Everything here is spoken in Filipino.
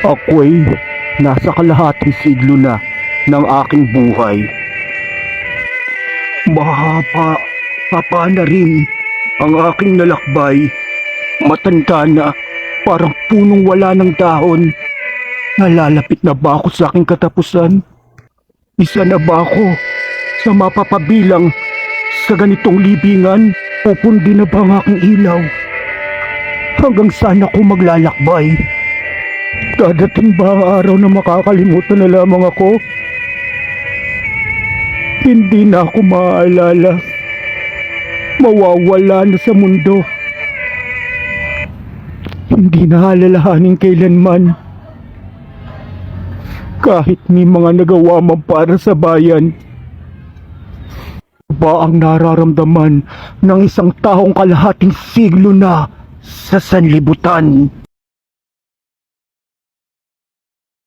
Ako'y nasa kalahating siglo na ng aking buhay. Mahaba, haba na rin ang aking nalakbay. Matanda na, parang punong wala ng dahon. Nalalapit na ba ako sa aking katapusan? Isa na ba ako sa mapapabilang sa ganitong libingan? Pupundi na ba ang aking ilaw? Hanggang saan ako maglalakbay? Dadating ba ang araw na makakalimutan na lamang ako? Hindi na ako maaalala. Mawawala na sa mundo. Hindi na alalahanin kailanman. Kahit may mga nagawa man para sa bayan. Ba ang nararamdaman ng isang taong kalahating siglo na sa sanlibutan?